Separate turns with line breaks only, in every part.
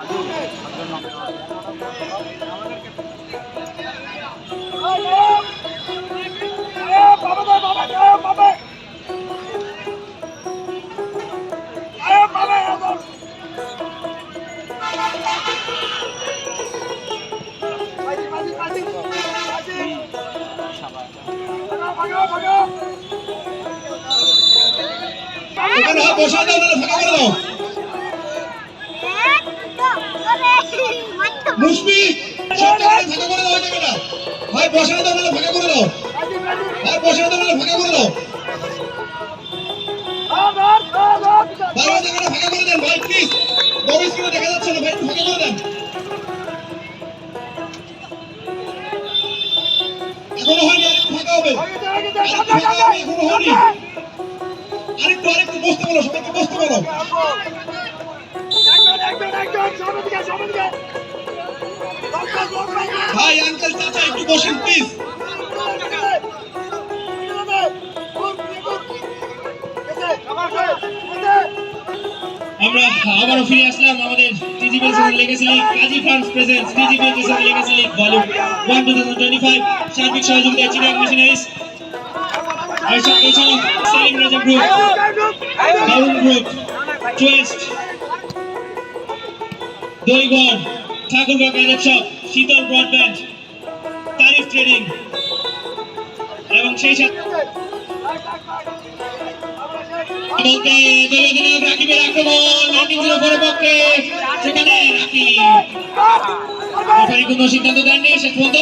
নাহলে ফাঁকা করে দাও। মুশফি সব জায়গায় ফাঁকা করে দাও জায়গাটা ভাই বসায় দাও নাহলে ফাঁকা করে দাও। ভাই বসায় দাও। নাহলে ফাঁকা করে দাও আরেকটু আরেকটু বসতে বলো, সবাইকে বসতে বলো। বসেন প্লিজ
আমরা আবারও ফিরে আসলাম আমাদের T G Belsen legacy league Kazi farms present T G Belsen legacy league volume 1 2025 সার্বিক সহযোগিতায় চিরাং মেশিনারিজ এছাড়া এছাড়াও সেলিম রাজা গ্রুপ দারুণ গ্রুপ চুয়েস্ট দইগড় Thakurgaon gadget shop Shital broadband trading এবং সেই সাথে সিদ্ধান্ত দেননি শেষ পর্যন্ত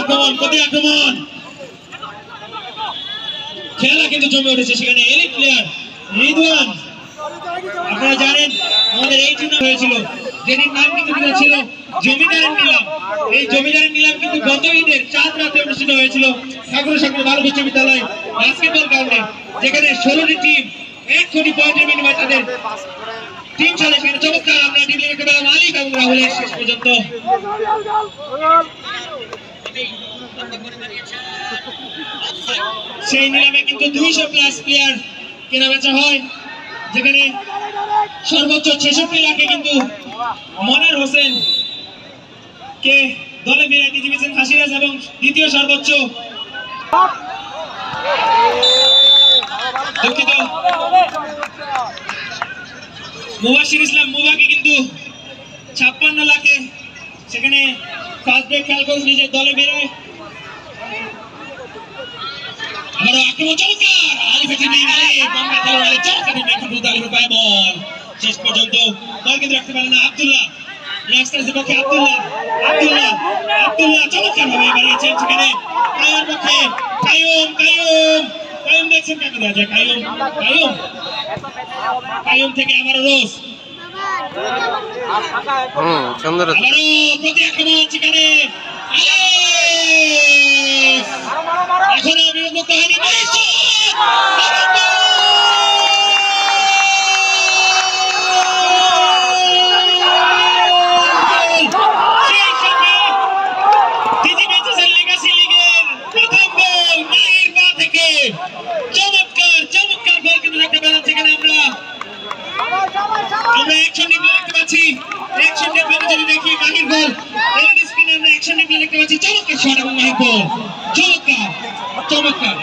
আক্রমণ প্রতি আক্রমণ। খেলা কিন্তু জমে উঠেছে সেখানে এলিট প্লেয়ার রিদওয়ান আপনারা জানেন আমাদের এই টুর্নামেন্ট হয়েছিল। যেটির নাম কিন্তু ছিল জমিদারের নিলাম। এই জমিদারের নিলাম কিন্তু গত ঈদের চাঁদ রাতে অনুষ্ঠিত হয়েছিল ঠাকুর সাগর বালক উচ্চ বিদ্যালয় বাস্কেটবল গ্রাউন্ডে যেখানে ষোলোটি টিম এক কোটি পয়েন্টের বিনিময়ে তাদের টিম চলে সেখানে চমৎকার আমরা টিম লিখে পেলাম মালিক এবং রাহুলের শেষ পর্যন্ত। সেই নিলামে কিন্তু দুইশো প্লাস প্লেয়ার কেনা বেচা হয়। যেখানে সর্বোচ্চ ছেষট্টি লাখে কিন্তু মনির হোসেন কে দলে বিরাটি জিতেছেন হাসিরাজ এবং দ্বিতীয় সর্বোচ্চ। দুঃখিত। মুবাশির ইসলাম মুবাকে কিন্তু ছাপ্পান্ন লাখে সেখানে ফার্স্ট ব্রেক খেয়াল করে নিজের দলে বেরোয় আবারও আক্রমণ চমৎকার আলিফেটি গেলে বাংলা খেলোয়াড়ে চমৎকার নেই এখন পর্যন্ত আলিফের পায়ে বল। শেষ পর্যন্ত বল কিন্তু রাখতে পারে না আব্দুল্লাহ। ইয়াংস্টার্সের পক্ষে আব্দুল্লাহ। আব্দুল্লাহ আব্দুল্লাহ চমৎকার ভাবে বাড়িয়েছেন সেখানে। কায়ুম পক্ষে কায়ুম কায়ুম। কায়ুম দেখছেন কাকে দেওয়া যায়? কায়ুম কায়ুম। কায়ুম থেকে আবারও রোজ।
হুম সুন্দর
আবারও প্রতি আক্রমণ সেখানে। আলিফ এখনও সেই সঙ্গে টিজি বেচেছেন লেগাসি লিগের প্রথম গোল মাহির পা থেকে চমৎকার চমৎকার গোল কিন্তু দেখতে পেলাম সেখানে আমরা আমরা অ্যাকশন রিপ্লে দেখতে পাচ্ছি অ্যাকশন দেখি মাহির বল। এলইডি স্ক্রিনে আমরা অ্যাকশন রিপ্লে দেখতে পাচ্ছি। চমৎকার শট এবং মাহির গোল চমৎকার চমৎকার।